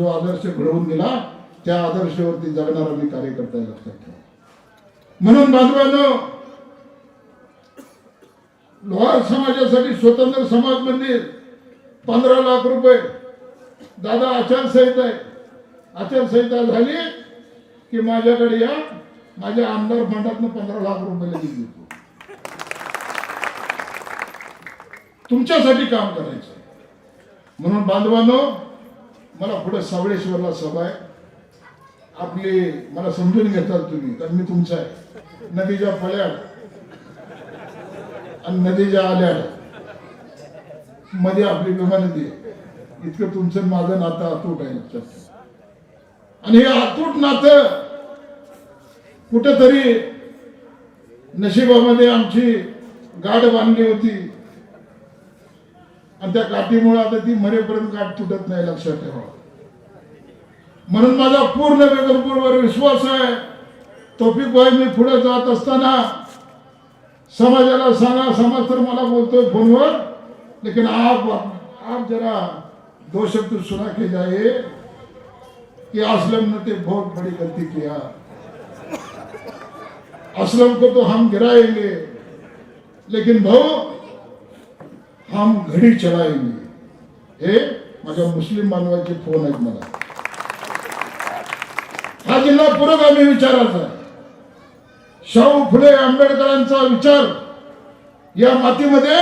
जो आदर्श घडवून दिला त्या आदर्शावरती जगणारा मी कार्यकर्ता लक्षात ठेवा. म्हणून बांधवांनो लोहार समाजासाठी स्वतंत्र समाज मंदिर पंधरा लाख रुपये. दादा आचारसंहिता आहे. आचारसंहिता झाली की माझ्याकडे या माझ्या आमदार फंडातनं पंधरा लाख रुपये लगेच देतो. तुमच्यासाठी काम करायचं म्हणून बांधवांनो मला पुढे सावळेश्वरला सभा आहे. आपली मला समजून घेतात तुम्ही कारण मी तुमचा आहे. नदीच्या फळ्यात आणि नदीच्या आल्या. मध्ये आपली विमा नदी इतकं तुमचं माझं नातं अतूट आहे लक्षात आणि हे अतूट नातं कुठंतरी नशिबामध्ये आमची गाठ बांधली होती. आणि त्या काठीमुळे आता ती मरेपर्यंत गाठ तुटत नाही लक्षात ठेवा. म्हणून माझा पूर्ण वेगळपूरवर विश्वास आहे. तोफिक भाई मी पुढे जात असताना समाजाला सांगा समाज तर मला बोलतोय फोनवर लेकिन आप आप जरा दो शब्द सुना के जाए कि असलम ने ते बहुत बड़ी गलती किया। असलम को तो हम गिराएंगे लेकिन भाऊ हम घडी चढाएंगे। हे माझ्या मुस्लिम बांधवाचे फोन आहेत मला. हा जिल्हा पुरोगामी विचाराचा आहे. शाहू फुले आंबेडकरांचा विचार या मातीमध्ये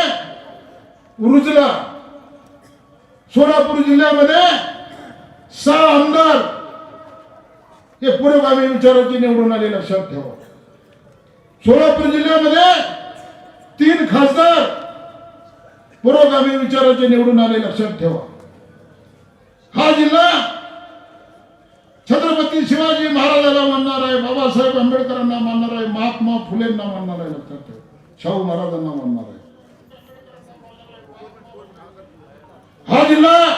रुजला सोलापूर जिल्ह्यामध्ये सहा आमदार हे पुरोगामी विचाराची निवडून आले लक्षात ठेवा. सोलापूर जिल्ह्यामध्ये तीन खासदार पुरोगामी विचाराचे निवडून आले लक्षात ठेवा. हा जिल्हा छत्रपती शिवाजी महाराजाला मानणार आहे बाबासाहेब आंबेडकरांना मानणार आहे महात्मा फुलेंना मानणार आहे लक्षात ठेवा. शाहू महाराजांना मानणार आहे. हा जिल्हा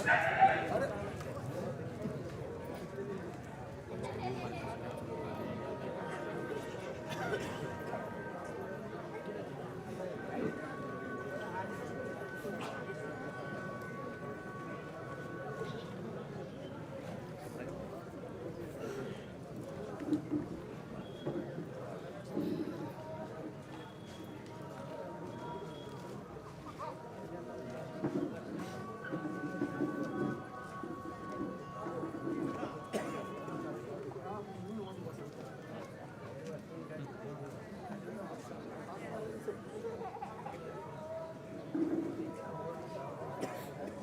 Yeah!